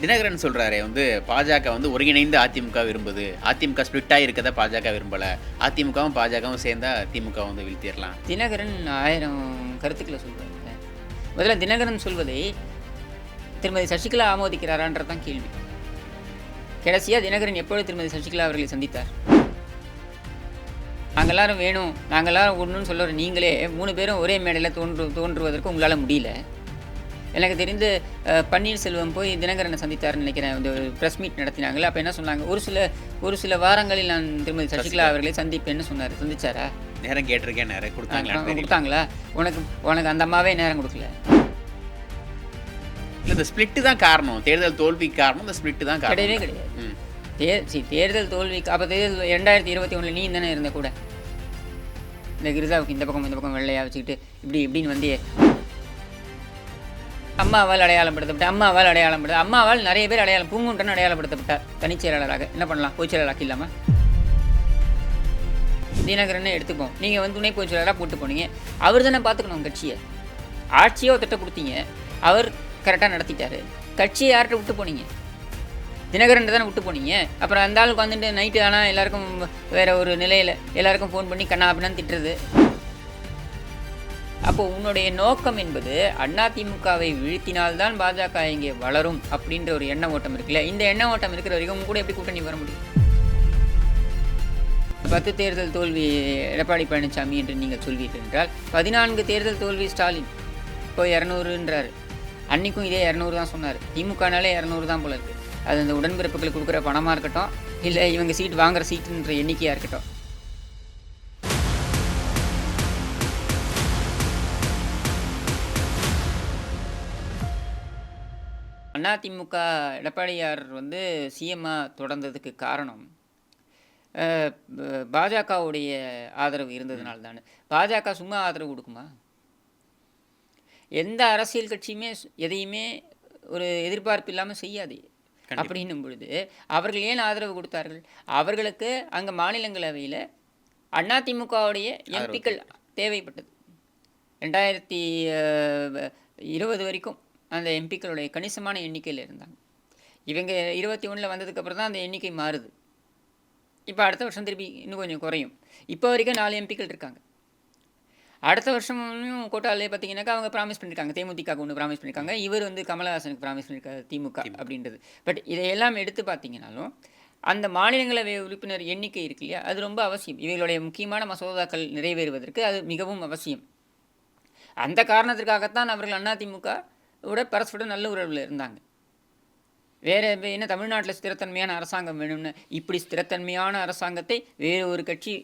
தினகரன் சொல்கிறாரே வந்து பாஜக வந்து ஒருங்கிணைந்து அதிமுக விரும்புது. அதிமுக ஸ்பிளிட்டாக இருக்கதை பாஜக விரும்பல. அதிமுகவும் பாஜகவும் சேர்ந்தா திமுக வந்து வீழ்த்திடலாம். தினகரன் ஆயிரம் கருத்துக்களை சொல்கிறாங்க முதல்ல தினகரன் சொல்வதை திருமதி சசிகலா ஆமோதிக்கிறாரான்றது தான் கேள்வி. கடைசியாக தினகரன் எப்பொழுது திருமதி சசிகலா அவர்களை சந்தித்தார்? நாங்கள் எல்லாரும் வேணும் நாங்கள் எல்லாரும் ஒன்றுன்னு சொல்லுற நீங்களே மூணு பேரும் ஒரே மேடையில் தோன்று தோன்றுவதற்கு உங்களால் முடியல. எனக்கு தெரிந்து பன்னீர்செல்வம் போய் தினகரனை சந்தித்தார்னு நினைக்கிறேன். இந்த ப்ரெஸ் மீட் நடத்தினாங்களே அப்போ என்ன சொன்னாங்க? ஒரு சில ஒரு சில வாரங்களில் நான் திருமதி சசிகலா அவர்களை சந்திப்பேன்னு சொன்னார். சந்திச்சாரா? நேரம் கேட்டிருக்கேன் நேரம் கொடுத்தாங்களா? கொடுத்தாங்களா? உனக்கு உனக்கு அந்த அம்மாவே நேரம் கொடுக்கல. இந்த ஸ்பிளிட்டு தான் காரணம். தேர்தல் தோல்விக்கு காரணம் இந்த ஸ்பிளிட்டு தான் காரணம். கிடையவே கிடையாது. ம். தே சி தேர்தல் தோல்விக்கு அப்போ தேர்தல் ரெண்டாயிரத்தி இருபத்தி ஒன்றில் நீ தானே இருந்த கூட? இந்த கிரிசாவுக்கு இந்த பக்கம் இந்த பக்கம் வெள்ளையா வச்சுக்கிட்டு இப்படி இப்படின்னு வந்தியே அம்மாவால் அடையாளப்படுத்தப்பட்ட அம்மாவால் அடையாளப்படுத்த அம்மாவால் நிறைய பேர் அடையாளம் பூங்குன்றன் அடையாளப்படுத்தப்பட்டார் தனிச் செயலாளராக என்ன பண்ணலாம்? பொதுச் செயலாளராக இல்லாமல் தினகரனை எடுத்துப்போம் நீங்கள் வந்து துணை பொதுச் செயலாளராக போட்டு போனீங்க. அவர் தானே பார்த்துக்கணும் கட்சியை. ஆட்சியோ ஒருத்தட்ட கொடுத்தீங்க. அவர் கரெக்டாக நடத்திட்டாரு. கட்சியை யார்கிட்ட விட்டு போனீங்க? தினகரன் தானே விட்டு போனீங்க. அப்புறம் அந்த ஆளுக்கு வந்துட்டு நைட்டு ஆனால் எல்லாருக்கும் வேற ஒரு நிலையில் எல்லாருக்கும் ஃபோன் பண்ணி கண்ணா அப்படின்னு திட்டுறது. அப்போ உன்னுடைய நோக்கம் என்பது அதிமுகவை வீழ்த்தினால்தான் பாஜக இங்கே வளரும் அப்படின்ற ஒரு எண்ண ஓட்டம் இருக்குல்ல இந்த எண்ண ஓட்டம் இருக்கிற வரைக்கும் உங்க கூட எப்படி கூட்டணி வர முடியும்? பத்து தேர்தல் தோல்வி எடப்பாடி பழனிசாமி என்று நீங்கள் சொல்வீர்கள் என்றால் பதினான்கு தேர்தல் தோல்வி ஸ்டாலின். இப்போ இரநூறுன்றாரு. அன்னைக்கும் இதே இரநூறு தான் சொன்னார். திமுகனாலே இரநூறு தான் போல இருக்குது அது அந்த உடன்பிறப்புகளுக்கு கொடுக்குற பணமாக இருக்கட்டும் இல்லை இவங்க சீட் வாங்குற சீட்டுன்ற எண்ணிக்கையாக இருக்கட்டும். அதிமுக எடப்பாடியார் வந்து சிஎம்மாக தொடர்ந்ததுக்கு காரணம் பாஜகவுடைய ஆதரவு இருந்ததுனால தானே. பாஜக சும்மா ஆதரவு கொடுக்குமா? எந்த அரசியல் கட்சியுமே எதையுமே ஒரு எதிர்பார்ப்பு இல்லாமல் செய்யாது. அப்படின்னும் பொழுது அவர்கள் ஏன் ஆதரவு கொடுத்தார்கள்? அவர்களுக்கு அங்கே மாநிலங்களவையில் அதிமுகவுடைய எம்பிக்கள் தேவைப்பட்டது. ரெண்டாயிரத்தி இருபது வரைக்கும். அந்த எம்பிக்களுடைய கணிசமான எண்ணிக்கையில் இருந்தாங்க. இவங்க இருபத்தி ஒன்றில் வந்ததுக்கப்புறம் தான் அந்த எண்ணிக்கை மாறுது. இப்போ அடுத்த வருஷம் திருப்பி இன்னும் கொஞ்சம் குறையும். இப்போ வரைக்கும் நாலு எம்பிக்கள் இருக்காங்க. அடுத்த வருஷமும் கோட்டாலே பார்த்தீங்கன்னாக்கா அவங்க ப்ராமிஸ் பண்ணியிருக்காங்க தேமுதிக ஒன்று ப்ராமிஸ் பண்ணியிருக்காங்க இவர் வந்து கமலஹாசனுக்கு ப்ராமிஸ் பண்ணியிருக்காரு திமுக அப்படின்றது. பட் இதையெல்லாம் எடுத்து பார்த்தீங்கன்னாலும் அந்த மாநிலங்களவை உறுப்பினர் எண்ணிக்கை இருக்கு இல்லையா? அது ரொம்ப அவசியம். இவர்களுடைய முக்கியமான மசோதாக்கள் நிறைவேறுவதற்கு அது மிகவும் அவசியம். அந்த காரணத்திற்காகத்தான் அவர்கள் அதிமுக விட பரஸ்பரம் நல்ல உறவில் இருந்தாங்க. வேறு என்ன தமிழ்நாட்டில் ஸ்திரத்தன்மையான அரசாங்கம் வேணும்னு இப்படி ஸ்திரத்தன்மையான அரசாங்கத்தை வேறு ஒரு கட்சி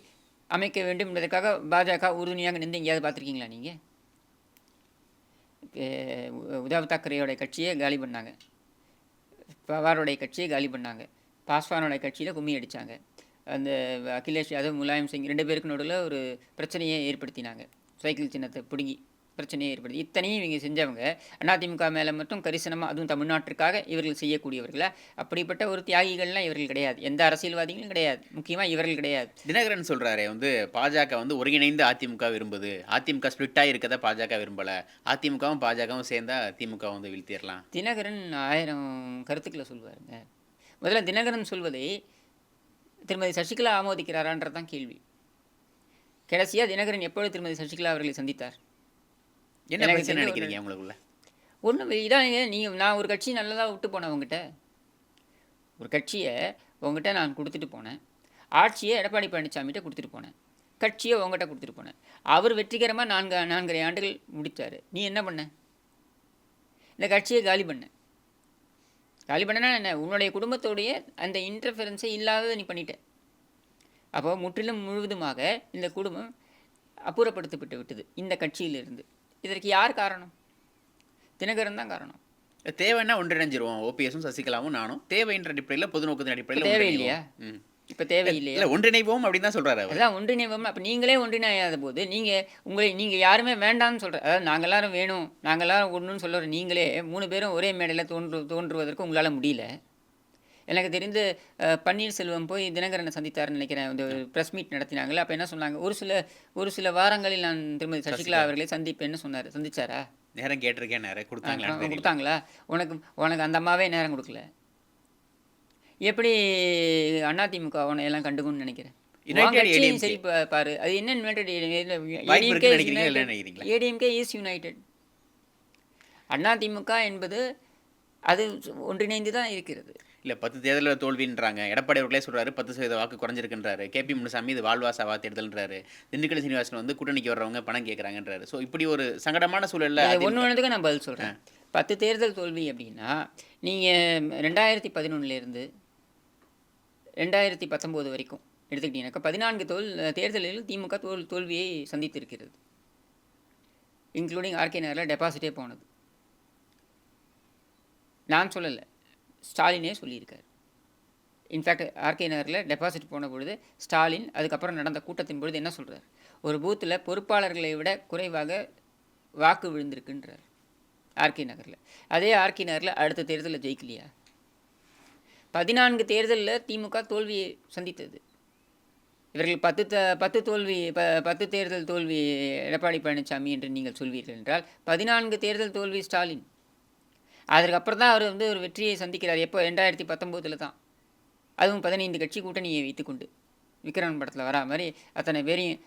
அமைக்க வேண்டும் என்பதற்காக பாஜக உறுதுணையாக நின்று எங்கேயாவது பார்த்துருக்கீங்களா நீங்கள் உத்தவ் தாக்கரேயோடைய கட்சியை காலி பண்ணாங்க. பவாரோடைய கட்சியை காலி பண்ணாங்க. பாஸ்வானோடைய கட்சியில் கும்மி அடித்தாங்க அந்த அகிலேஷ் யாதவ் முலாயம் சிங் ரெண்டு பேருக்கு நடுவில் ஒரு பிரச்சனையை ஏற்படுத்தினாங்க. சைக்கிள் சின்னத்தை பிடுங்கி. பிரச்சனையை ஏற்படுத்தி இத்தனையும் இவங்க செஞ்சவங்க அதிமுக மேலே மட்டும் கரிசனமாக அதுவும் தமிழ்நாட்டிற்காக இவர்கள் செய்யக்கூடியவர்களா? அப்படிப்பட்ட ஒரு தியாகிகள்லாம் இவர்கள் கிடையாது. எந்த அரசியல்வாதிகளும் கிடையாது. முக்கியமாக இவர்கள் கிடையாது. தினகரன் சொல்றாரே வந்து பாஜக வந்து ஒருங்கிணைந்து அதிமுக விரும்புது. அதிமுக ஸ்பிளிட்டாக இருக்கதை பாஜக விரும்பல. அதிமுகவும் பாஜகவும் சேர்ந்தா திமுக வந்து வீழ்த்திடலாம். தினகரன் ஆயிரம் கருத்துக்களை சொல்வாருங்க. முதல்ல தினகரன் சொல்வதை திருமதி சசிகலா ஆமோதிக்கிறாரான்றது தான் கேள்வி. கடைசியாக தினகரன் எப்பொழுது திருமதி சசிகலா அவர்களை சந்தித்தார்? என்ன பிரச்சனை நினைக்கிறீங்க உங்களுக்குள்ள? ஒன்றும் இதான் நீங்கள் நான் ஒரு கட்சி நல்லதாக விட்டு போனேன் உங்ககிட்ட ஒரு கட்சியை உங்ககிட்ட நான் கொடுத்துட்டு போனேன். ஆட்சியை எடப்பாடி பழனிசாமிகிட்ட கொடுத்துட்டு போனேன். கட்சியை உங்ககிட்ட கொடுத்துட்டு போனேன். அவர் வெற்றிகரமாக நான்கு நான்கரை ஆண்டுகள் முடித்தார் நீ என்ன பண்ண? இந்த கட்சியை காலி பண்ண. காலி பண்ணனா என்ன? உன்னுடைய குடும்பத்தோடைய அந்த இன்டர்ஃபரன்ஸை இல்லாததை நீ பண்ணிட்ட. அப்போ முற்றிலும் முழுவதுமாக இந்த குடும்பம் அப்புறப்படுத்தப்பட்டு விட்டது இந்த கட்சியிலிருந்து. இதற்கு யார் காரணம்? தினகரன் தான் காரணம். தேவைன்னா ஒன்றிணைஞ்சிருவோம். ஓபிஎஸும் சசிகலாவும் நானும். தேவைன்ற அடிப்படையில் பொது நோக்கத்தின் அடிப்படையில் தேவை. இல்லையா? ம். இப்போ தேவையில்லையா? இல்ல ஒன்றிணைவோம் அப்படின்னு தான் சொல்றாரு அவர். அதான் ஒன்றிணைவோம். அப்போ நீங்களே ஒன்றிணையாத போது நீங்கள் உங்களை நீங்கள் யாருமே வேண்டாம்னு சொல்கிற அதாவது நாங்கள் எல்லாரும் வேணும் நாங்கள் எல்லாரும் ஒன்றுன்னு சொல்லுற நீங்களே மூணு பேரும் ஒரே மேடையில் தோன்று தோன்றுவதற்கு உங்களால் முடியல. எனக்கு தெரிந்து பன்னீர்செல்வம் போய் தினகரனை சந்தித்தார்னு நினைக்கிறேன். இந்த ப்ரெஸ் மீட் நடத்தினாங்களே அப்போ என்ன சொன்னாங்க? ஒரு சில ஒரு சில வாரங்களில் நான் திருமதி சசிகலா. அவர்களை சந்திப்பேன்னு சொன்னார். சந்திச்சாரா? நேரம் கேட்டிருக்கேன் நேரம். கொடுத்தாங்களான்னு தெரியல. கொடுத்தாங்களா? உனக்கு உனக்கு அந்த அம்மாவே நேரம் கொடுக்கல. எப்படி அதிமுக உன்னை எல்லாம் கண்டுக்கும்னு நினைக்கிறேன். சரி பாரு. அது என்ன ஏடிஎம்கே இஸ் யுனைடெட் அதிமுக என்பது அது ஒன்றிணைந்து தான் இருக்கிறது. இல்லை பத்து தேர்தலில் தோல்வின்றாங்க. எடப்பாடி அவர்களே சொல்றாரு பத்து சதவீத வாக்கு குறைஞ்சிருக்குன்றாரு. கேபி முனுசாமி இது வாழ்வா சவா தேர்தல்ன்றாரு. திண்டுக்கல் சீனிவாசன் வந்து கூட்டணிக்கு வர்றவங்க பணம் கேட்குறாங்கன்றாரு ஸோ இப்படி ஒரு சங்கடமான சூழல்ல ஒன்று ஒன்றுக்கு நான் பதில் சொல்கிறேன் பத்து தேர்தல் தோல்வி அப்படின்னா நீங்கள் ரெண்டாயிரத்தி பதினொன்னுலேருந்து ரெண்டாயிரத்தி பத்தொம்போது வரைக்கும் எடுத்துக்கிட்டீங்கன்னாக்கா பதினான்கு தோல் தேர்தலில் திமுக தோல் தோல்வியை சந்தித்திருக்கிறது. இன்க்ளூடிங் ஆர்கே நகரில் டெபாசிட்டே போனது. நான் சொல்லலை. ஸ்டாலினே சொல்லியிருக்கார். இன்ஃபேக்ட் ஆர்கே நகரில் டெபாசிட் போன பொழுது ஸ்டாலின் அதுக்கப்புறம் நடந்த கூட்டத்தின் பொழுது என்ன சொல்கிறார் ஒரு பூத்தில் பொறுப்பாளர்களை விட குறைவாக வாக்கு விழுந்திருக்குன்றார் ஆர்கே நகரில். அதே ஆர்கே நகரில் அடுத்த தேர்தலில் ஜெயிக்கலையா? பதினான்கு தேர்தலில் திமுக தோல்வியை சந்தித்தது. இவர்கள் பத்து த பத்து தோல்வி ப பத்து தேர்தல் தோல்வி எடப்பாடி பழனிசாமி என்று நீங்கள் சொல்வீர்கள் என்றால் பதினான்கு தேர்தல் தோல்வி ஸ்டாலின். அதற்கப்புறம் தான் அவர் வந்து ஒரு வெற்றியை சந்திக்கிறார். எப்போ? ரெண்டாயிரத்தி பத்தொம்போதில் தான். அதுவும் பதினைந்து கட்சி கூட்டணியை வைத்துக்கொண்டு. விக்ரம் படத்தில் வரா மாதிரி அத்தனை பேரையும்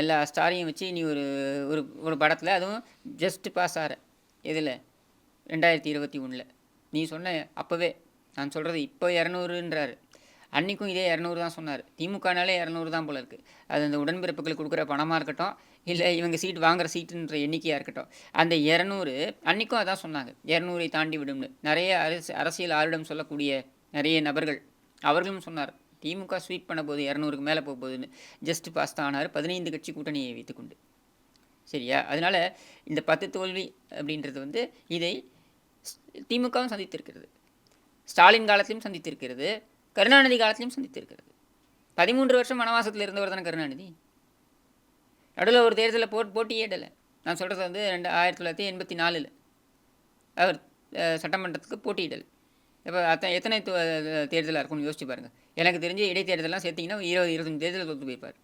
எல்லா ஸ்டாரையும் வச்சு நீ ஒரு ஒரு ஒரு படத்தில் அதுவும் ஜஸ்ட் பாஸ் ஆகிற இதில் ரெண்டாயிரத்தி இருபத்தி ஒன்றில் நீ சொன்ன அப்போவே நான் சொல்கிறது இப்போ இரநூறுன்றாரு. அன்றைக்கும் இதே இரநூறு தான் சொன்னார். திமுகனாலே இரநூறு தான் போல இருக்குது அது அந்த உடன்பிறப்புகளுக்கு கொடுக்குற பணமாக இருக்கட்டும் இல்லை இவங்க சீட் வாங்குற சீட்டுன்ற எண்ணிக்கையாக இருக்கட்டும். அந்த இரநூறு அன்றைக்கும் அதான் சொன்னாங்க. இரநூறை தாண்டி விடும்னு. நிறைய அரசு அரசியல் ஆளுடம் சொல்லக்கூடிய நிறைய நபர்கள் அவர்களும் சொன்னார் திமுக ஸ்வீட் பண்ண போது இரநூறுக்கு மேலே போக போகுதுன்னு. ஜஸ்ட் பாஸ் தான் ஆனார். பதினைந்து கட்சி கூட்டணியை வைத்துக்கொண்டு. சரியா? அதனால் இந்த பத்து தோல்வி அப்படின்றது வந்து இதை திமுகவும் சந்தித்திருக்கிறது. ஸ்டாலின் காலத்திலும் சந்தித்திருக்கிறது. கருணாநிதி காலத்திலும் சந்தித்திருக்கிறது. பதிமூன்று வருஷம் வனவாசத்தில் இருந்தவர் தானே கருணாநிதி? நடுவில் ஒரு தேர்தலில் போட் போட்டியிடலை நான் சொல்கிறது வந்து ரெண்டு ஆயிரத்தி தொள்ளாயிரத்தி எண்பத்தி நாலில். அவர் சட்டமன்றத்துக்கு போட்டியிடல். இப்போ அத்தனை எத்தனை தேர்தலாக இருக்கும்னு யோசிச்சு பாருங்கள் எனக்கு தெரிஞ்சு இடைத்தேர்தலாம் சேர்த்திங்கன்னா இருபது இருபத்தஞ்சு தேர்தலில் தோற்று போயிருப்பார்.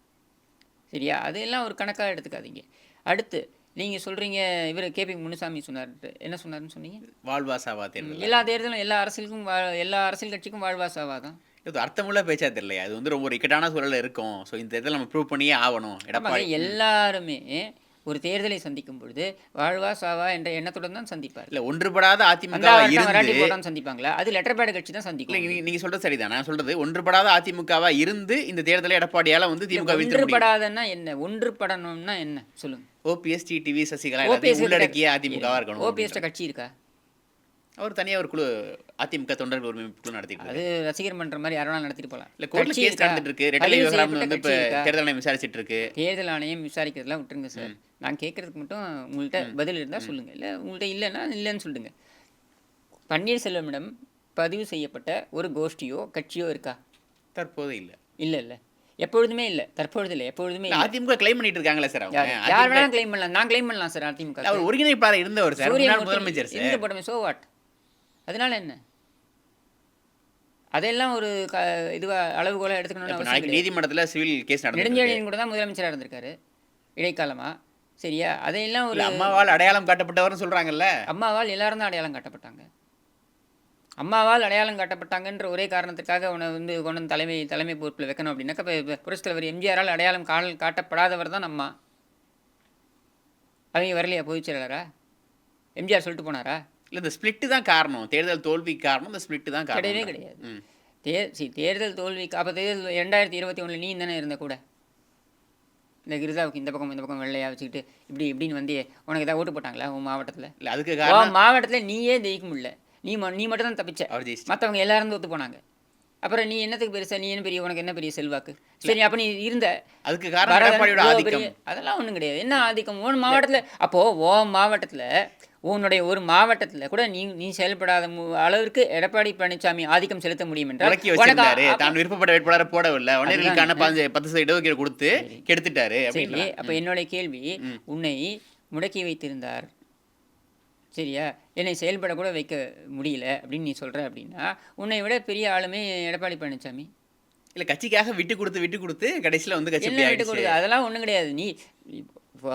சரியா? அதெல்லாம் ஒரு கணக்காக எடுத்துக்காதீங்க. அடுத்து நீங்கள் சொல்கிறீங்க இவர் கேபி முனுசாமி சொன்னார் என்ன சொன்னார்னு சொன்னீங்க? வாழ்வா சாவா தேர்தல் எல்லா தேர்தலும் எல்லா அரசியலுக்கும் வா- எல்லா அரசியல் கட்சிக்கும் வாழ்வாசாவா தான். இது அர்த்தமுள்ள பேச்சா தெரியலையா அது வந்து ரொம்ப ஒரு இக்கட்டான சூழல்ல இருக்கும் ஸோ இந்த தேர்தல் நம்ம ப்ரூவ் பண்ணியே ஆகணும் எடப்பாடி எல்லாருமே ஒரு தேர்தலை சந்திக்கும் பொழுது வாழ்வா சாவா என்ற எண்ணத்துடன் தான் சந்திப்பார் இல்ல ஒன்றுபடாத அதிமுக சந்திப்பாங்களா அது லெட்டர் பேட் கட்சி தான் சந்திக்கும் நீங்க- சொல்றது சரிதான் நான் சொல்றது ஒன்றுபடாத அதிமுகவா இருந்து இந்த தேர்தலை எடப்பாடியால வந்து திமுக ஒன்றுபடாதன்னா என்ன ஒன்றுபடணும்னா என்ன சொல்லுங்க ஓபிஎஸ் டிடிவி சசிகலா எல்லாத்தையும் உள்ளடக்கிய அதிமுகவா இருக்கணும் ஓபிஎஸ் கட்சி இருக்கா அவர் தனியா ஒரு குழு அதிமுக தொண்டர்கள் உரிமை குழு நடத்திட்டு. அது ரசிகர் மன்ற மாதிரி யாரும் நடத்திட்டு போகலாம் இல்ல கோர்ட்ல கட்சி கேஸ்? நடந்துட்டு இருக்கு. ரெட்டலை விவகாரம் வந்து இப்ப? தேர்தல் ஆணையம் விசாரிச்சிட்டு இருக்கு. தேர்தல் ஆணையம் விசாரிக்கிறதுலாம் விட்டுருங்க சார். நான் கேட்கறதுக்கு மட்டும் உங்கள்கிட்ட பதில் இருந்தால் சொல்லுங்க. இல்லை உங்கள்கிட்ட இல்லைன்னா இல்லைன்னு சொல்லுங்க. பன்னீர்செல்வமிடம் பதிவு செய்யப்பட்ட ஒரு கோஷ்டியோ கட்சியோ இருக்கா? தற்போது இல்ல. இல்லை இல்லை. எப்பொழுதுமே இல்லை. தற்பொழுது இல்லை. எப்பொழுதுமே அதிமுக கிளைம் பண்ணிட்டு இருக்காங்களே சார் யார் வேணாலும் கிளைம் பண்ணலாம். நான் கிளைம் பண்ணலாம் சார் அதிமுக. அவர் ஒருங்கிணைப்பாளர் இருந்தவர் சார். முதலமைச்சர் சார். இந்த படமே சோ வாட் அதனால என்ன? அதெல்லாம் ஒரு க இதுவா அளவுகோலாக எடுத்துக்கணும்னு நீதிமன்றத்துல சிவில் கேஸ். நெடுஞ்செழியன் கூட தான் முதலமைச்சராக இருந்திருக்காரு. இடைக்காலமா. சரியா? அதையெல்லாம் ஒரு அம்மாவால் அடையாளம் காட்டப்பட்டவர்னு சொல்றாங்கல்ல? அம்மாவால் எல்லாரும் தான் அடையாளம் காட்டப்பட்டாங்க. அம்மாவால் அடையாளம் காட்டப்பட்டாங்கன்ற ஒரே காரணத்துக்காக உன்னை வந்து கொண்டு வந்து தலைமை தலைமை பொறுப்பில் வைக்கணும் அப்படின்னாக்கா இப்போ புரட்சித் தலைவர் எம்ஜிஆரால் அடையாளம் கால் காட்டப்படாதவர் தான் அம்மா. அவங்க வரலையா பொதுச் செயலாளரா? எம்ஜிஆர் சொல்லிட்டு போனாரா? இல்ல இந்த ஸ்பிளிட் தான் காரணம். தேர்தல் தோல்விக்கு காரணம் இந்த ஸ்பிளிட் தான் காரணம் கிடையவே கிடையாது. தேர் சி தேர்தல் தோல்விக்கு அப்போ தேர்தல் ரெண்டாயிரத்தி இருபத்தி ஒன்றில் நீ தானே இருந்த கூட? இந்த கிரிசாவுக்கு இந்த பக்கம் இந்த பக்கம் வெள்ளையா வச்சுக்கிட்டு இப்படி இப்படின்னு வந்து உனக்கு ஏதாவது ஓட்டு போட்டாங்களா உன் மாவட்டத்தில்? இல்ல அதுக்கு காரணம் மாவட்டத்தில் நீயே ஜெயிக்க முடியல. நீ ம- நீ மட்டும் தான் தப்பிச்ச மற்றவங்க எல்லாரும் தோத்து போனாங்க. அப்புறம் நீ என்னத்துக்கு பெருசா நீ என்ன பெரிய உனக்கு என்ன பெரிய செல்வாக்கு? சரி அப்போ நீ இருந்த. அதுக்கு காரணம் அதெல்லாம் ஒன்றும் கிடையாது. என்ன ஆதிக்கம்? உன் மாவட்டத்தில் அப்போது உன் மாவட்டத்தில் உன்னுடைய ஒரு மாவட்டத்தில் கூட நீ நீ செயல்படாத அளவிற்கு எடப்பாடி பழனிசாமி ஆதிக்கம் செலுத்த முடியும் என்றால் அப்ப- தான் விருப்பப்பட்ட வேட்பாளரை போடவில்லை. பதினஞ்சு பத்து சதவீத இடஒதுக்கீடு கொடுத்து கெடுத்துட்டாரு சரி அப்போ என்னுடைய கேள்வி உன்னை முடக்கி வைத்திருந்தார். சரியா? என்னை செயல்பட கூட வைக்க முடியல அப்படின்னு நீ சொல்கிற அப்படின்னா உன்னை விட பெரிய ஆளுமே எடப்பாடி பழனிசாமி இல்ல கட்சிக்காக விட்டு கொடுத்து விட்டு கொடுத்து கடைசியில வந்து கட்சி விட்டு கொடுக்குது அதெல்லாம் ஒன்றும் கிடையாது. நீ இப்போ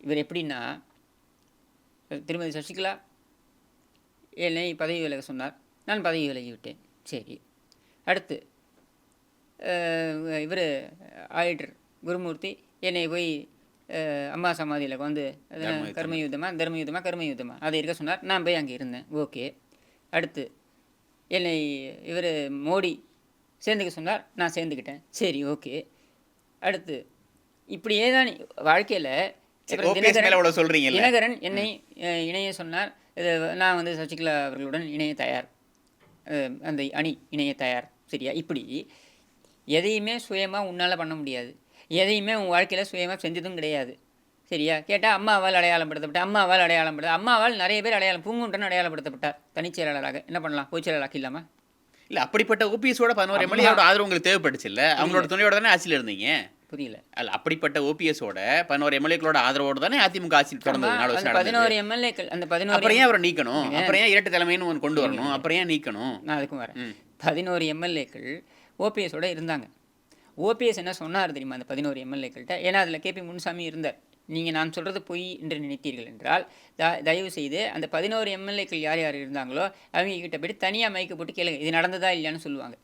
இவர் எப்படின்னா திருமதி சசிகலா என்னை பதவி விலக சொன்னார். நான் பதவி விலகி விட்டேன் சரி. அடுத்து இவர் ஆடிட்டர் குருமூர்த்தி என்னை போய் அம்மா சமாதியில் வந்து? கர்மயுத்தமா தர்மயுத்தமா கர்மயுத்தமா அதை இருக்க சொன்னார். நான் போய் அங்கே இருந்தேன். ஓகே. அடுத்து என்னை இவர் மோடி சேர்ந்துக்க சொன்னார். நான் சேர்ந்துக்கிட்டேன். சரி ஓகே. அடுத்து இப்படியே தான் வாழ்க்கையில் சொல்றீங்கல்ல? தினகரன் என்னை இணைய சொன்னார். இது நான் வந்து சசிகலா அவர்களுடன் இணைய தயார். அந்த அணி இணைய தயார். சரியா? இப்படி. எதையுமே சுயமாக உன்னால் பண்ண முடியாது. எதையுமே உன் வாழ்க்கையில் சுயமாக செஞ்சதும் கிடையாது. சரியா? கேட்டால் அம்மாவால் அடையாளப்படுத்தப்பட்ட அம்மாவால் அடையாளப்படுத்த அம்மாவால் நிறைய பேர் அடையாளம் பூங்குன்றன் அடையாளப்படுத்தப்பட்டார். தனிச் செயலாளராக. என்ன பண்ணலாம்? பொதுச் செயலாளராக இல்லாமல் இல்ல அப்படிப்பட்ட ஓபிஎஸோட பதினோரு எம்எல்ஏவோட ஆதரவு உங்களுக்கு தேவைப்பட்டுச்சு இல்ல? அவங்களோட துணையோட தானே ஆட்சியில் இருந்தீங்க? புரியல. அல்ல அப்படிப்பட்ட ஓபிஎஸோட பதினோரு எம்எல்ஏக்களோட ஆதரவோட தானே அதிமுக ஆட்சி தொடர்ந்தது நாலு வருஷம். பதினோரு எம்எல்ஏக்கள் அந்த பதினோரு அப்புறம் ஏன் அவரை நீக்கணும்? அப்புறம் ஏன் இரட்டை தலைமைன்னு ஒன்று கொண்டு வரணும்? அப்புறம் ஏன் நீக்கணும்? நான் அதுக்கும் வரேன். பதினோரு எம்எல்ஏக்கள் ஓபிஎஸோட இருந்தாங்க. ஓபிஎஸ் என்ன சொன்னார் தெரியுமா அந்த பதினோரு எம்எல்ஏக்கள்கிட்ட ஏன்னா அதில் கேபி முனுசாமி இருந்தார். நீங்கள் நான் சொல்கிறது பொய் என்று நினைத்தீர்கள் என்றால் த தயவு செய்து அந்த பதினோரு எம்எல்ஏக்கள் யார் யார் இருந்தாங்களோ அவங்க கிட்ட போய்ட்டு தனியாக மைக்கு போட்டு கேளுங்க. இது நடந்ததா இல்லையான்னு சொல்லுவாங்க.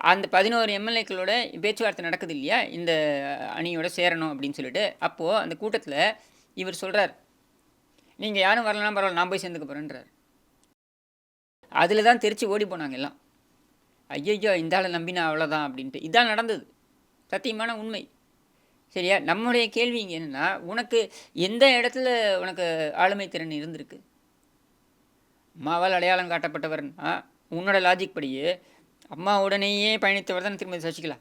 அந்த பதினோரு எம்எல்ஏக்களோட பேச்சுவார்த்தை நடக்குது இல்லையா இந்த அணியோட சேரணும் அப்படின்னு சொல்லிட்டு. அப்போது அந்த கூட்டத்தில் இவர் சொல்கிறார் நீங்கள் யாரும் வரலாம் பரவாயில்ல நான் போய் சேர்ந்துக்க போகிறேன்றார் அதில் தான் தெரிச்சு ஓடி போனாங்க எல்லாம். ஐயையோ இந்த ஆளை நம்பினா அவ்வளோதான் அப்படின்ட்டு. இதான் நடந்தது. சத்தியமான உண்மை. சரியா? நம்முடைய கேள்வி இங்கே என்னென்னா உனக்கு எந்த இடத்துல உனக்கு ஆளுமை திறன் இருந்திருக்கு? மாவால் அடையாளம் காட்டப்பட்டவர்னா உன்னோட லாஜிக் படியே அம்மாவுடனேயே பயணித்தவர் தான் திருமதி சசிகலா.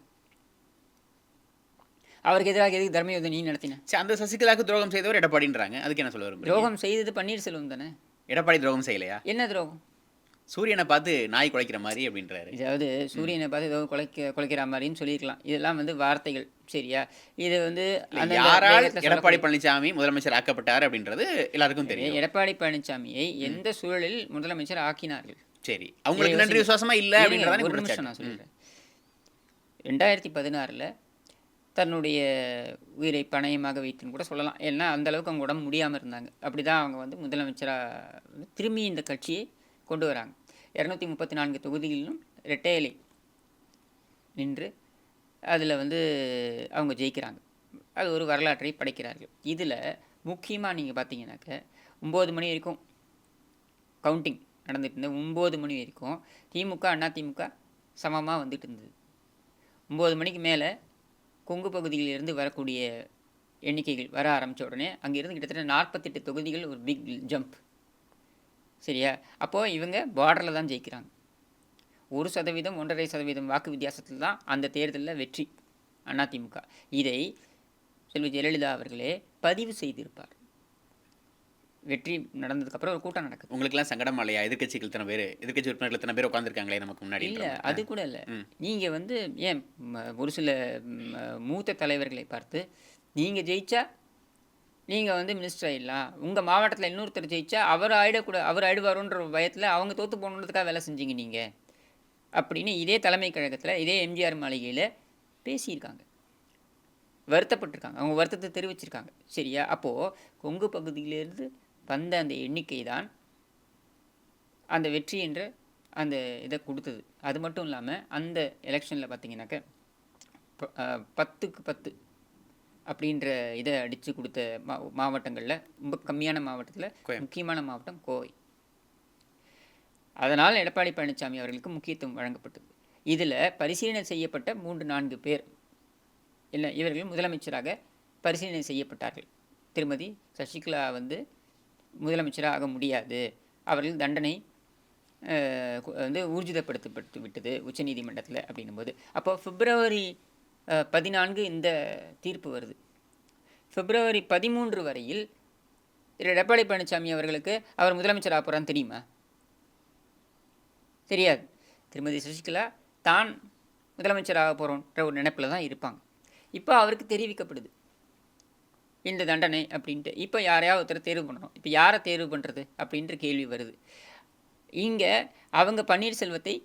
அவருக்கு எதிராக எதுக்கு தர்மயுத்தம் நீ நடத்தின? சரி, அந்த சசிகலாவுக்கு துரோகம் செய்தவர் எடப்பாடின்றாங்க. அதுக்கு என்ன சொல்ல விரும்புறீங்க? துரோகம் செய்தது பன்னீர்செல்வம் தானே? எடப்பாடி துரோகம் செய்யலையா? என்ன துரோகம்? சூரியனை பார்த்து நாய் குலைக்கிற மாதிரி அப்படின்றாரு. இதாவது சூரியனை பார்த்து ஏதோ குலைக்க குலைக்கிற மாதிரின்னு சொல்லியிருக்கலாம். இதெல்லாம் வந்து வார்த்தைகள் சரியா? இது வந்து யாரால் எடப்பாடி பழனிசாமி முதலமைச்சர் ஆக்கப்பட்டார் அப்படின்றது எல்லாருக்கும் தெரியும். எடப்பாடி பழனிசாமியை எந்த சூழலில் முதலமைச்சர் ஆக்கினார்கள்? சரி. அவங்களுக்கு. நன்றி விசுவாசமா இல்ல இருங்க, அப்படின்றதானே ஒரு நிமிஷம் நான் சொல்லிடுறேன் ரெண்டாயிரத்தி பதினாறில் தன்னுடைய உயிரை பணயமாக வைத்துன்னு கூட சொல்லலாம். ஏன்னா அந்த அளவுக்கு அவங்க உடம்பு முடியாமல் இருந்தாங்க. அப்படி தான் அவங்க வந்து முதலமைச்சராக திரும்பி இந்த கட்சியை கொண்டு வராங்க. இரநூத்தி முப்பத்தி நான்கு தொகுதிகளிலும் ரெட்டையலை நின்று அதில் வந்து அவங்க ஜெயிக்கிறாங்க. அது ஒரு வரலாற்றை படைக்கிறார்கள். இதில் முக்கியமாக நீங்கள் பார்த்தீங்கன்னாக்க ஒம்பது மணி வரைக்கும் கவுண்டிங் நடந்துகிட்டு இருந்தது. ஒம்பது மணி வரைக்கும் திமுக அண்ணா திமுக சமமாக வந்துட்டு இருந்தது. ஒம்பது மணிக்கு மேலே கொங்கு பகுதியிலிருந்து வரக்கூடிய எண்ணிக்கைகள் வர ஆரம்பித்த உடனே அங்கேருந்து கிட்டத்தட்ட நாற்பத்தெட்டு தொகுதிகள் ஒரு பிக் ஜம்ப் சரியா? அப்போது இவங்க பார்டரில் தான் ஜெயிக்கிறாங்க. ஒரு சதவீதம் ஒன்றரை சதவீதம் வாக்கு வித்தியாசத்தில் தான் அந்த தேர்தலில் வெற்றி. அதிமுக இதை செல்வி ஜெயலலிதா அவர்களே பதிவு செய்திருப்பார். வெற்றி நடந்ததுக்கப்புறம் ஒரு கூட்டம் நடக்குது. உங்களுக்குலாம் சங்கடமா இல்லையா? எதிர்க்கட்சிகள் இத்தனை பேர் எதிர்க்கட்சி உறுப்பினர்கள் இத்தனை பேர் உட்காந்துருக்காங்களே நமக்கு முன்னாடி இல்லை அது கூட இல்லை. நீங்கள் வந்து ஏன் ஒரு சில மூத்த தலைவர்களை பார்த்து நீங்கள் ஜெயிச்சா நீங்கள் வந்து மினிஸ்டர் ஆயிடலாம். உங்கள் மாவட்டத்தில் இன்னொருத்தர் ஜெயிச்சா அவர் ஆயிடக்கூட அவர் ஆயிடுவாரோன்ற பயத்தில் அவங்க தோற்று போகணுன்றதுக்காக வேலை செஞ்சீங்க நீங்கள் அப்படின்னு இதே தலைமை கழகத்தில் இதே எம்ஜிஆர் மாளிகையில் பேசியிருக்காங்க. வருத்தப்பட்டிருக்காங்க. அவங்க வருத்தத்தை தெரிவிச்சிருக்காங்க. சரியா? அப்போது கொங்கு பகுதியிலேருந்து வந்த அந்த எண்ணிக்கை தான் அந்த வெற்றி என்ற அந்த இதை கொடுத்தது. அது மட்டும் இல்லாமல் அந்த எலெக்ஷனில் பார்த்தீங்கன்னாக்க பத்துக்கு பத்து அப்படின்ற இதை அடித்து கொடுத்த மா மாவட்டங்களில் ரொம்ப கம்மியான மாவட்டத்தில் கோயம். முக்கியமான மாவட்டம் கோவை. அதனால் எடப்பாடி பழனிசாமி அவர்களுக்கு முக்கியத்துவம் வழங்கப்பட்டது. இதில் பரிசீலனை செய்யப்பட்ட மூன்று நான்கு பேர். இல்லை இவர்கள் முதலமைச்சராக பரிசீலனை செய்யப்பட்டார்கள். திருமதி சசிகலா வந்து முதலமைச்சராக ஆக முடியாது. அவர்கள் தண்டனை வந்து ஊர்ஜிதப்படுத்தப்பட்டு விட்டது உச்சநீதிமன்றத்தில் அப்படின்னும்போது. அப்போ பிப்ரவரி பதினான்கு இந்த தீர்ப்பு வருது. பிப்ரவரி பதிமூன்று வரையில் திரு எடப்பாடி பழனிசாமி அவர்களுக்கு அவர் முதலமைச்சர் ஆக தெரியுமா? தெரியாது. திருமதி சசிகலா தான் முதலமைச்சர் ஆக போகிறோன்ற ஒரு நினைப்பில் தான் இருப்பாங்க. இப்போ அவருக்கு தெரிவிக்கப்படுது. இந்த தண்டனை அப்படின்ட்டு. இப்போ யாரையாவது ஒருத்தர் தேர்வு பண்ணணும். இப்போ யாரை தேர்வு பண்ணுறது அப்படின்ற கேள்வி வருது. இங்கே அவங்க பன்னீர்செல்வத்தை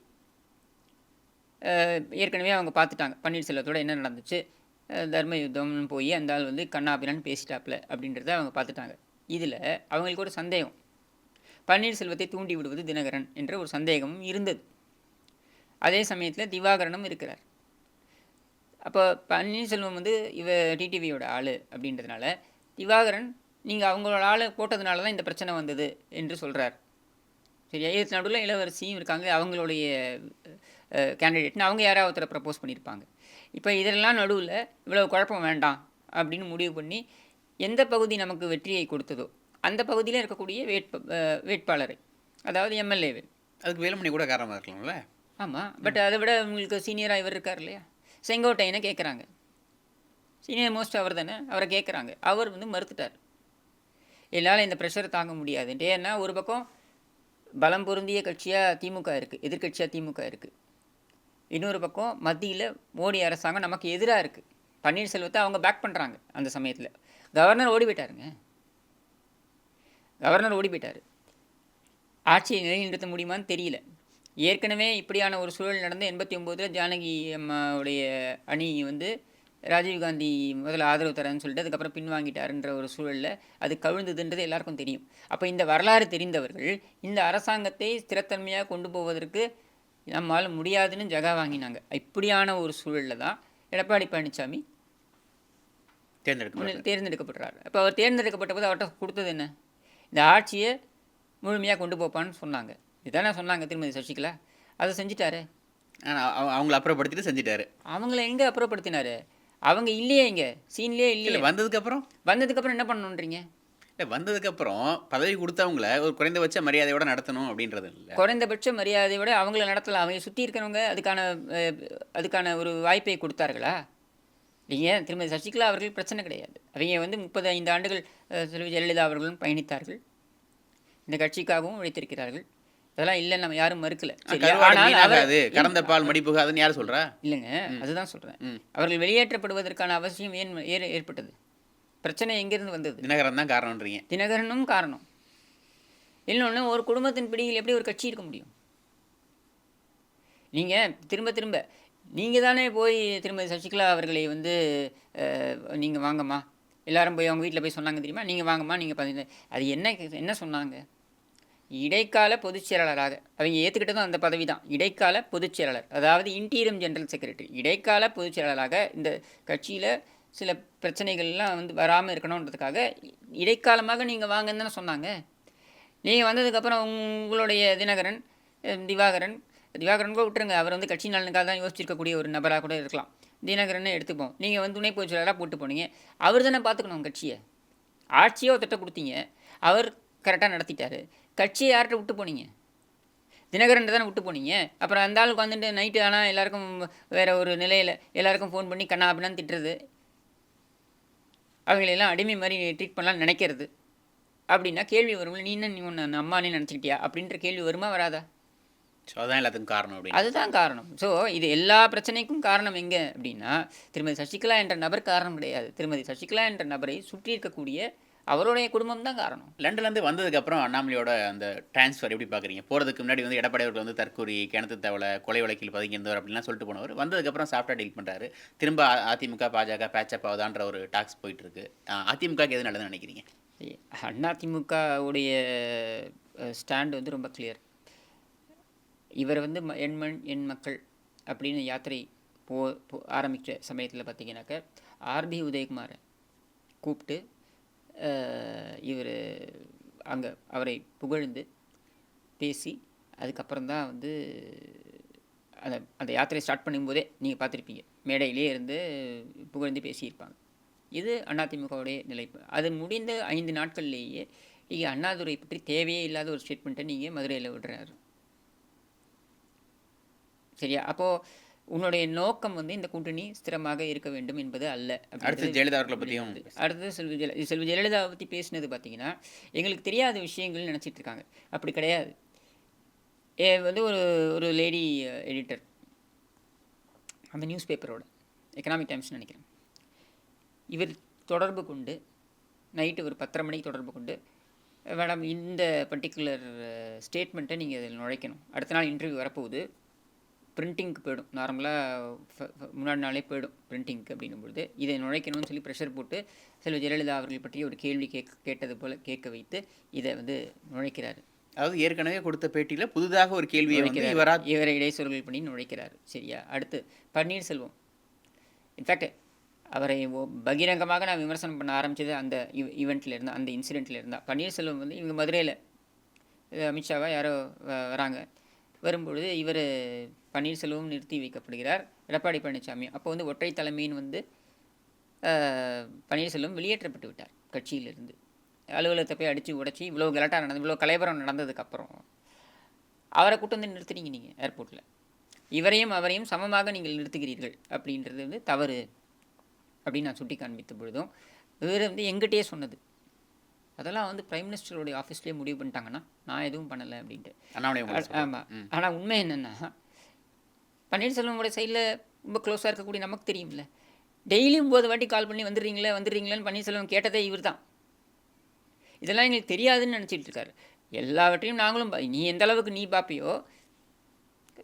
ஏற்கனவே அவங்க பார்த்துட்டாங்க. பன்னீர்செல்வத்தோட என்ன நடந்துச்சு? தர்ம யுத்தம்னு போய் அந்த ஆள் வந்து கண்ணாபிரான்னு பேசிட்டாப்ல அப்படின்றத அவங்க பார்த்துட்டாங்க. இதில் அவங்களுக்கு ஒரு சந்தேகம். பன்னீர்செல்வத்தை தூண்டி விடுவது தினகரன் என்ற ஒரு சந்தேகமும் இருந்தது. அதே சமயத்தில் திவாகரனும் இருக்கிறார். அப்போ பன்னீர்செல்வம் வந்து இவ டிடிவியோட ஆள் அப்படின்றதுனால திவாகரன் நீங்கள் அவங்களோட ஆளை போட்டதுனால தான் இந்த பிரச்சனை வந்தது என்று சொல்கிறார் சரியா? இதுக்கு நடுவில் இளவரசியும் இருக்காங்க அவங்களுடைய கேண்டிடேட்னு அவங்க யாராவது ஒருத்தரை ப்ரப்போஸ் பண்ணியிருப்பாங்க. இப்போ இதெல்லாம் நடுவில் இவ்வளவு குழப்பம் வேண்டாம் அப்படின்னு முடிவு பண்ணி எந்த பகுதி நமக்கு வெற்றியை கொடுத்ததோ அந்த பகுதியில் இருக்கக்கூடிய வேட்ப வேட்பாளரை அதாவது எம்எல்ஏவை அதுக்கு வேலுமணி கூட காரணமாக இருக்கலாம்ல? ஆமாம் பட் அதை விட உங்களுக்கு சீனியராக இவர் இருக்கார் இல்லையா? செங்கோட்டையனை கேட்குறாங்க சீனியர் மோஸ்ட் அவர் தானே? அவரை கேட்குறாங்க அவர் வந்து மறுத்துட்டார். என்னால் இந்த ப்ரெஷரை தாங்க முடியாதுன்ட்டு. ஏன்னா ஒரு பக்கம் பலம் பொருந்திய கட்சியாக திமுக இருக்குது எதிர்க்கட்சியாக திமுக இருக்குது இன்னொரு பக்கம் மத்தியில் மோடி அரசாங்கம் நமக்கு எதிராக இருக்குது பன்னீர்செல்வத்தை அவங்க பேக் பண்ணுறாங்க அந்த சமயத்தில். கவர்னர் ஓடி போயிட்டாருங்க. கவர்னர் ஓடி போயிட்டார். ஆட்சியை நிலைநிறுத்த முடியுமான்னு தெரியல. ஏற்கனவே இப்படியான ஒரு சூழல் நடந்து எண்பத்தி ஒம்போதில் ஜானகி அம்மாவுடைய அணி வந்து ராஜீவ்காந்தி முதல்ல ஆதரவு தரேன்னு சொல்லிட்டு அதுக்கப்புறம் பின்வாங்கிட்டாருன்ற ஒரு சூழலில் அது கவிழ்ந்ததுன்றது எல்லாருக்கும் தெரியும். அப்போ இந்த வரலாறு தெரிந்தவர்கள் இந்த அரசாங்கத்தை ஸ்திரத்தன்மையாக கொண்டு போவதற்கு நம்மால் முடியாதுன்னு ஜகா வாங்கினாங்க. இப்படியான ஒரு சூழலில் தான் எடப்பாடி பழனிசாமி முன்னில் தேர்ந்தெடுக்கப்படுறார் அப்போ அவர் தேர்ந்தெடுக்கப்பட்ட போது அவர்கிட்ட கொடுத்தது என்ன? இந்த ஆட்சியை முழுமையாக கொண்டு போப்பான்னு சொன்னாங்க. இதுதானே சொன்னாங்க திருமதி சசிகலா. அதை செஞ்சிட்டாரு. ஆனால் அவங்கள அப்புறப்படுத்திட்டு செஞ்சிட்டாரு. அவங்கள எங்கே அப்புறப்படுத்தினாரு? அவங்க இல்லையே இங்கே. சீன்லேயே இல்லை இல்லையே வந்ததுக்கப்புறம்? வந்ததுக்கப்புறம் என்ன பண்ணணுன்றீங்க? இல்லை வந்ததுக்கப்புறம் பதவி கொடுத்தவங்கள ஒரு குறைந்தபட்ச மரியாதையோட நடத்தணும் அப்படின்றது இல்லை. குறைந்தபட்ச மரியாதையோட அவங்கள நடத்தலாம் அவங்க சுற்றி இருக்கிறவங்க அதுக்கான அதுக்கான ஒரு வாய்ப்பை கொடுத்தார்களா? நீங்கள் திருமதி சசிகலா அவர்கள் பிரச்சனை கிடையாது. அவங்க வந்து முப்பது ஐந்து ஆண்டுகள் செல்வி ஜெயலலிதா அவர்களும் பயணித்தார்கள். இந்த கட்சிக்காகவும் உழைத்திருக்கிறார்கள். அதெல்லாம் இல்லைன்னு நம்ம யாரும் மறுக்கல. மீனாகாது கறந்த பால் மடிப்புகாதுன்னு யார் சொல்றா? இல்லைங்க அதுதான் சொல்கிறேன் ம். அவர்கள் வெளியேற்றப்படுவதற்கான அவசியம் ஏன் ஏற்பட்டது? பிரச்சனை எங்கேருந்து வந்தது? தினகரன் தான் காரணம்ன்றீங்க. தினகரனும் காரணம். இன்னொன்று ஒரு குடும்பத்தின் பிடியில் எப்படி ஒரு கட்சி இருக்க முடியும்? நீங்கள் திரும்ப திரும்ப நீங்கள் தானே போய் திரும்ப சசிகலா அவர்களை வந்து நீங்கள் வாங்கம்மா. எல்லாரும் போய் அவங்க வீட்டில் போய் சொன்னாங்க தெரியுமா? நீங்கள் வாங்கம்மா நீங்கள் பதின அது என்ன என்ன சொன்னாங்க? இடைக்கால பொதுச் செயலாளராக அவங்க ஏற்றுக்கிட்டதும் அந்த பதவி தான். இடைக்கால பொதுச் செயலாளர். அதாவது இன்டீரியம் ஜெனரல் செக்ரட்டரி இடைக்கால பொதுச் செயலாளராக இந்த கட்சியில் சில பிரச்சனைகள்லாம் வந்து வராமல் இருக்கணுன்றதுக்காக இடைக்காலமாக நீங்கள் வாங்கன்னு தானே சொன்னாங்க. நீங்கள் வந்ததுக்கப்புறம் உங்களுடைய தினகரன் திவாகரன் திவாகரன் கூட விட்டுருங்க. அவர் வந்து கட்சி நலனுக்காக தான் யோசிச்சிருக்கக்கூடிய ஒரு நபராக கூட இருக்கலாம். தினகரனை எடுத்துப்போம். நீங்கள் வந்து துணை பொதுச் செயலாளராக போட்டு போனீங்க. அவர் தானே பார்த்துக்கணும் கட்சியை. ஆட்சியை ஒருத்தட்ட கொடுத்தீங்க. அவர் கரெக்டாக நடத்திட்டார். கட்சியை யார்கிட்ட விட்டு போனீங்க? தினகரன் தானே விட்டு போனீங்க? அப்புறம் அந்த ஆளுக்கு வந்துட்டு நைட்டு ஆனால் எல்லாருக்கும் வேற ஒரு நிலையில் எல்லாருக்கும் ஃபோன் பண்ணி கண்ணா அப்படின்னு திட்டுறது. அவங்களெல்லாம் அடிமை மாதிரி ட்ரீட் பண்ணலாம்னு நினைக்கிறது. அப்படின்னா கேள்வி வரும்ல நீ என்ன நீ ஒன்று அம்மானே நினச்சிக்கிட்டியா? அப்படின்ற கேள்வி வருமா வராதா? ஸோ அதான் எல்லாத்துக்கும் காரணம் அப்படின்னு. அதுதான் காரணம். ஸோ இது எல்லா பிரச்சனைக்கும் காரணம் எங்கே அப்படின்னா திருமதி சசிகலா என்ற நபர் காரணம் கிடையாது. திருமதி சசிகலா என்ற நபரை சுற்றி இருக்கக்கூடிய அவருடைய குடும்பம் தான் காரணம். லண்டன்லேருந்து வந்ததுக்கப்புறம் அண்ணாமலையோட அந்த டிரான்ஸ்ஃபர் எப்படி பார்க்குறீங்க? போகிறதுக்கு முன்னாடி வந்து எடப்பாடி அவர்கள் வந்து தற்கூரி கிணத்து தவளை கொலை வழக்கில் பதுங்கி இருந்தவர் அப்படின்லாம் சொல்லிட்டு போனவர். வந்ததுக்கப்புறம் சாஃப்டாக டீல் பண்ணுறாரு திரும்ப அதிமுக பாஜக பேச்சப் ஆகுதான்ற ஒரு டாக்ஸ் போயிட்டு இருக்கு அஹ் அதிமுகக்கு எது நல்லதுன்னு நினைக்கிறீங்க? அதிமுகவுடைய ஸ்டாண்ட் வந்து ரொம்ப கிளியர் இவர் வந்து என் மண் என் மக்கள் அப்படின்னு யாத்திரை போ ஆரம்பித்த சமயத்தில் பார்த்தீங்கன்னாக்க ஆர்பி உதயகுமாரை கூப்பிட்டு இவர் அங்கே அவரை புகழ்ந்து பேசி அதுக்கப்புறம் தான் வந்து அந்த அந்த யாத்திரையை ஸ்டார்ட் பண்ணும்போதே நீங்கள் பார்த்துருப்பீங்க. மேடையிலே இருந்து புகழ்ந்து பேசியிருப்பாங்க. இது அதிமுகவுடைய நிலைப்பு. அது முடிந்த ஐந்து நாட்கள்லேயே நீங்கள் அண்ணாதுரை பற்றி தேவையே இல்லாத ஒரு ஸ்டேட்மெண்ட்டை நீங்கள் மதுரையில் விடுறாரு. சரியா? அப்போது உன்னுடைய நோக்கம் வந்து இந்த கூட்டணி ஸ்திரமாக இருக்க வேண்டும் என்பது அல்ல அடுத்து ஜெயலலிதா அவர்களை பற்றியும் அடுத்தது செல்வி ஜெயல செல்வி ஜெயலலிதாவை பற்றி பேசினது பார்த்தீங்கன்னா எங்களுக்கு தெரியாத விஷயங்கள் நினச்சிட்டு இருக்காங்க. அப்படி கிடையாது. ஏ வந்து ஒரு ஒரு லேடி எடிட்டர் அந்த நியூஸ் பேப்பரோட எக்கனாமிக் டைம்ஸ் நினைக்கிறேன். இவர் தொடர்பு கொண்டு நைட்டு ஒரு பத்தரை மணிக்கு தொடர்பு கொண்டு மேடம் இந்த பர்டிகுலர் ஸ்டேட்மெண்ட்டை நீங்கள் இதில் நுழைக்கணும். அடுத்த நாள் இன்டர்வியூ வரப்போகுது. பிரிண்டிங்க்கு போயிடும். நார்மலாக முன்னாடி நாளே போயிடும் பிரிண்டிங்க்கு அப்படின்னும் பொழுது இதை நுழைக்கணும்னு சொல்லி ப்ரெஷர் போட்டு செல்வ ஜெயலலிதா அவர்கள் பற்றி ஒரு கேள்வி கேக் கேட்டது போல் கேட்க வைத்து இதை வந்து நுழைக்கிறாரு. அதாவது ஏற்கனவே கொடுத்த பேட்டியில புதிதாக ஒரு கேள்வியை வந்து நுழைக்கிறார். இவரா இவரை இடைச்சொல்கள் பண்ணி நுழைக்கிறார். சரியா? அடுத்து பன்னீர்செல்வம். இன்ஃபேக்ட் அவரை பகிரங்கமாக நான் விமர்சனம் பண்ண ஆரம்பிச்சது அந்த ஈவெண்ட்டில் இருந்தா அந்த இன்சிடெண்ட்டில் இருந்தா பன்னீர்செல்வம் வந்து இவங்க மதுரையில் அமித்ஷாவா யாரோ வராங்க. வரும்பொழுது இவர் பன்னீர்செல்வம் நிறுத்தி வைக்கப்படுகிறார். எடப்பாடி பழனிசாமி. அப்போ வந்து ஒற்றை தலைமையின் வந்து பன்னீர்செல்வம் வெளியேற்றப்பட்டு விட்டார் கட்சியிலிருந்து. அலுவலகத்தை போய் அடித்து உடைச்சி இவ்வளோ கலாட்டா நடந்தது இவ்வளோ கலைபரம் நடந்ததுக்கப்புறம். அவரை கூட்டு வந்து நிறுத்துறீங்க நீங்கள் ஏர்போர்ட்டில் இவரையும் அவரையும் சமமாக நீங்கள் நிறுத்துகிறீர்கள் அப்படின்றது வந்து தவறு அப்படின்னு நான் சுட்டி காண்பித்த பொழுதும் இவர் வந்து எங்கிட்டயே சொன்னது. அதெல்லாம் வந்து பிரைம் மினிஸ்டருடைய ஆஃபீஸ்லேயே முடிவு பண்ணிட்டாங்கன்னா நான் எதுவும் பண்ணலை அப்படின்ட்டு. ஆமாம் ஆனால் உண்மை என்னென்னா பன்னீர்செல்வமோட சைடில் ரொம்ப க்ளோஸாக இருக்கக்கூடிய நமக்கு தெரியும்ல. டெய்லியும் போது வாட்டி கால் பண்ணி வந்துடுறீங்களே வந்துடுறீங்களேன்னு பன்னீர்செல்வம் கேட்டதே இவர் தான் இதெல்லாம் எங்களுக்கு தெரியாதுன்னு நினச்சிட்டு இருக்காரு. எல்லாவற்றையும் நாங்களும் பா- நீ எந்த அளவுக்கு நீ பார்ப்பியோ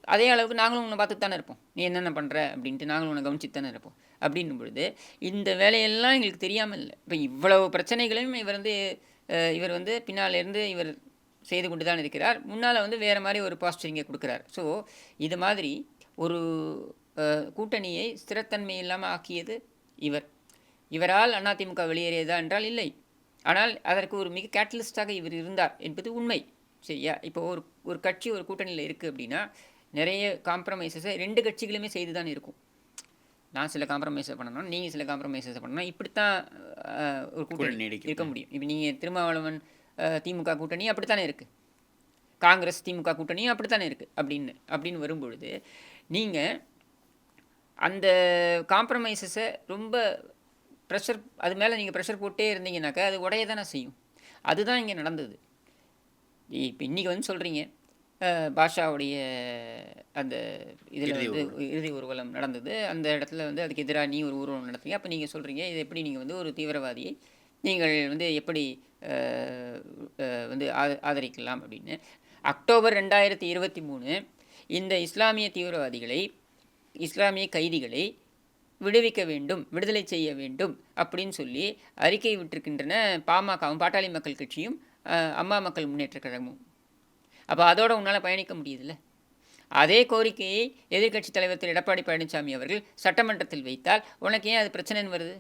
அதே அளவுக்கு நாங்களும் உன்னை பார்த்து தானே இருப்போம். நீ என்னென்ன பண்ணுற அப்படின்ட்டு நாங்களும் உன்னை கவனிச்சு தானே இருப்போம். அப்படின்னும் பொழுது இந்த வேலையெல்லாம் எங்களுக்கு தெரியாமல் இல்லை. இப்போ இவ்வளவு பிரச்சனைகளையும் இவர் வந்து இவர் வந்து பின்னாலேருந்து இவர் செய்து கொண்டு தான் இருக்கிறார். முன்னால் வந்து வேறு மாதிரி ஒரு பாஸ்டரிங்கை கொடுக்குறார். ஸோ இது மாதிரி ஒரு கூட்டணியை ஸ்திரத்தன்மை இல்லாமல் ஆக்கியது இவர். இவரால் அதிமுக வெளியேறியதா என்றால் இல்லை. ஆனால் அதற்கு ஒரு மிக கேட்டலிஸ்டாக இவர் இருந்தார் என்பது உண்மை. சரியா? இப்போ ஒரு ஒரு கட்சி ஒரு கூட்டணியில் இருக்குது அப்படின்னா நிறைய காம்ப்ரமைசஸை ரெண்டு கட்சிகளுமே செய்து தான் இருக்கும். நான் சில காம்ப்ரமைஸை பண்ணணும் நீங்கள் சில காம்ப்ரமைசஸை பண்ணணும். இப்படித்தான் ஒரு கூட்டணி. இருக்க முடியும். இப்போ நீங்கள் திருமாவளவன் திமுக கூட்டணி அப்படித்தானே இருக்குது காங்கிரஸ் திமுக கூட்டணியும் அப்படித்தானே இருக்குது அப்படின்னு அப்படின்னு வரும்பொழுது நீங்கள் அந்த காம்ப்ரமைசஸை ரொம்ப ப்ரெஷர் அது மேலே நீங்கள் ப்ரெஷர் போட்டே இருந்தீங்கன்னாக்கா அது உடைய தானே செய்யும். அதுதான் இங்கே நடந்தது. இப்போ இன்றைக்கி வந்து சொல்கிறீங்க பாஷாவுடைய அந்த இதில் வந்து இறுதி ஊர்வலம் நடந்தது. அந்த இடத்துல வந்து அதுக்கு எதிராக நீ ஒரு ஊர்வலம் நடத்துறீங்க. அப்போ நீங்கள் சொல்கிறீங்க இது எப்படி நீங்கள் வந்து ஒரு தீவிரவாதியை நீங்கள் வந்து எப்படி வந்து ஆதரிக்கலாம் அப்படின்னு. அக்டோபர் ரெண்டாயிரத்தி இருபத்தி மூணு இந்த இஸ்லாமிய தீவிரவாதிகளை இஸ்லாமிய கைதிகளை விடுவிக்க வேண்டும் விடுதலை செய்ய வேண்டும் அப்படின்னு சொல்லி அறிக்கை விட்டிருக்கின்றன பாமகவும் பாட்டாளி மக்கள் கட்சியும் அம்மா மக்கள் முன்னேற்ற கழகமும். அப்போ அதோட உன்னால் பயணிக்க முடியுதுல்ல? அதே கோரிக்கையை எதிர்க்கட்சி தலைவர் திரு. எடப்பாடி பழனிசாமி அவர்கள் சட்டமன்றத்தில் வைத்தால் உனக்கு ஏன் அது பிரச்சனைன்னு வருது?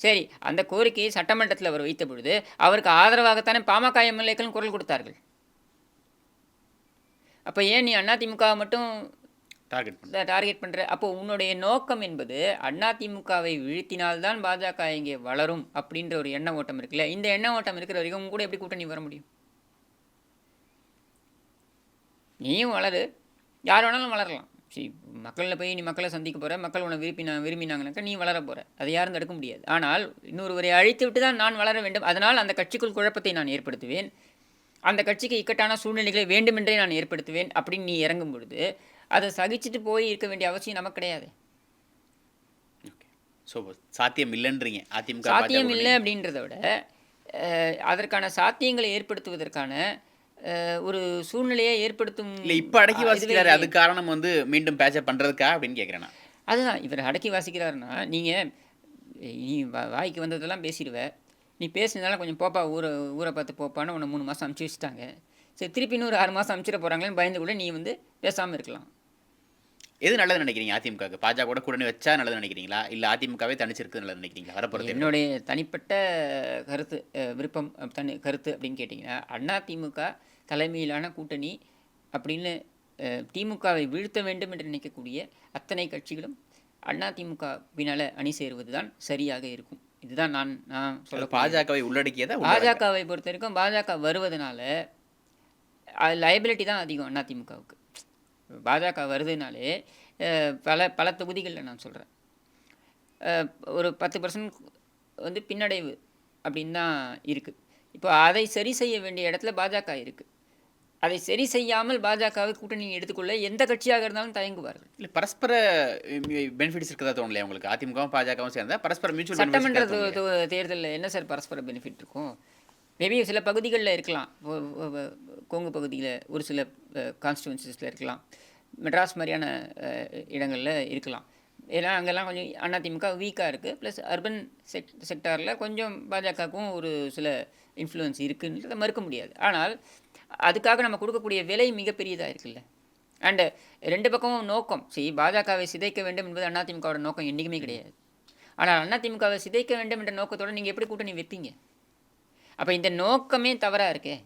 சரி அந்த கோரிக்கையை சட்டமன்றத்தில் அவர் வைத்த பொழுது அவருக்கு ஆதரவாகத்தானே பாமக எம்எல்ஏக்களும் குரல் கொடுத்தார்கள்? அப்போ ஏன் நீ அதிமுக மட்டும் டார்கெட் டார்கெட் பண்ணுற அப்போ உன்னுடைய நோக்கம் என்பது அதிமுகவை வீழ்த்தினால்தான் பாஜக இங்கே வளரும் அப்படின்ற ஒரு எண்ண ஓட்டம் இருக்குல்ல? இந்த எண்ண ஓட்டம் இருக்கிற வரைக்கும் உங்க கூட எப்படி கூட்டணி வர முடியும்? நீயும் வளரு. யார் வேணாலும் வளரலாம். சரி மக்களில் போய் நீ மக்களை சந்திக்க போகிற மக்கள் உன்னை விரும்பினா விரும்பினாங்கனாக்கா நீ வளர போகிற அதை யாரும் தடுக்க முடியாது. ஆனால் இன்னொருவரை அழைத்து விட்டு தான் நான் வளர வேண்டும். அதனால் அந்த கட்சிக்குள் குழப்பத்தை நான் ஏற்படுத்துவேன். அந்த கட்சிக்கு இக்கட்டான சூழ்நிலைகளை வேண்டுமென்றே நான் ஏற்படுத்துவேன் அப்படின்னு நீ இறங்கும் பொழுது அதை சகிச்சுட்டு போய் இருக்க வேண்டிய அவசியம் நமக்கு கிடையாது. ஸோ சாத்தியம் இல்லைன்றீங்க. அதிமுக சாத்தியம் இல்லை அப்படின்றத விட அதற்கான சாத்தியங்களை ஏற்படுத்துவதற்கான ஒரு சூழ்நிலையை ஏற்படுத்தும் இல்ல இப்ப அடக்கி வாசிக்கிறாரு. அது காரணம் வந்து மீண்டும் பேச்சப் பண்றதுக்கா அப்படின்னு கேட்குறேன் அதுதான். இவர் அடக்கி வாசிக்கிறாருன்னா நீங்கள் நீ வாய்க்கு வந்ததெல்லாம் பேசிடுவ. நீ பேசினதால கொஞ்சம் போப்பா ஊரை ஊரை பார்த்து போப்பான்னு உன்னை மூணு மாதம் அமுச்சு வச்சுட்டாங்க. சரி திருப்பி இன்னொரு ஆறு மாதம் அமுச்சிட போகிறாங்களேன்னு பயந்து கூட நீ வந்து பேசாமல் இருக்கலாம். எது நல்லது நினைக்கிறீங்க அதிமுகவுக்கு? பாஜக கூட கூட்டணி வச்சா நல்லது நினைக்கிறீங்களா? இல்ல அதிமுகவே தனிச்சிருக்கு நல்லது நினைக்கிறீங்களா? வரப்போறது என்னுடைய தனிப்பட்ட கருத்து விருப்பம் தனி கருத்து அப்படின்னு கேட்டிங்கன்னா அண்ணா திமுக தலைமையிலான கூட்டணி அப்படின்னு திமுகவை வீழ்த்த வேண்டும் என்று நினைக்கக்கூடிய அத்தனை கட்சிகளும் அண்ணா திமுக பின்னால அணி சேருவது தான் சரியாக இருக்கும். இதுதான் நான் நான் சொல்ல பாஜகவை உள்ளடக்கியதா உள்ள பாஜகவை பொறுத்த வரைக்கும் பாஜக வருவதனால லைபிலிட்டி தான் அதிகம் அதிமுகவுக்கு. பாஜக வருதுனாலே பல பல தொகுதிகளில் நான் சொல்கிறேன் ஒரு பத்து பர்சன்ட் வந்து பின்னடைவு அப்படின்னு தான் இருக்குது இப்போ அதை சரி செய்ய வேண்டிய இடத்துல பாஜக இருக்குது அதை சரி செய்யாமல் பாஜகவை கூட்டணி எடுத்துக்கொள்ள எந்த கட்சியாக இருந்தாலும் தயங்குவார்கள். இல்ல பரஸ்பர பெனிஃபிட்ஸ் இருக்கதா தோணலையா உங்களுக்கு? அதிமுகவும் பாஜகவும் சேர்ந்தா பரஸ்பர மியூச்சுவல் சட்டமன்ற தேர்தலில் என்ன சார் பரஸ்பர பெனிஃபிட் இருக்கும்? மேபி சில பகுதிகளில் இருக்கலாம். கொங்கு பகுதியில் ஒரு சில கான்ஸ்டியூன்சிஸில் இருக்கலாம். மெட்ராஸ் மாதிரியான இடங்களில் இருக்கலாம். ஏன்னா அங்கெல்லாம் கொஞ்சம் அதிமுக வீக்காக இருக்குது ப்ளஸ் அர்பன் செக் செக்டாரில் கொஞ்சம் பாஜகவுக்கும் ஒரு சில இன்ஃப்ளூயன்ஸ் இருக்குன்றதை மறுக்க முடியாது. ஆனால் அதுக்காக நம்ம கொடுக்கக்கூடிய விலை மிகப்பெரியதாக இருக்குல்ல. அண்டு ரெண்டு பக்கமும் நோக்கம். சரி பாஜகவை சிதைக்க வேண்டும் என்பது அதிமுகவோட நோக்கம் என்றைக்குமே கிடையாது. ஆனால் அதிமுகவை சிதைக்க வேண்டும் என்ற நோக்கத்தோடு நீங்கள் எப்படி கூட்டணி வைப்பீங்க? அப்போ இந்த நோக்கமே தவறாக இருக்கே.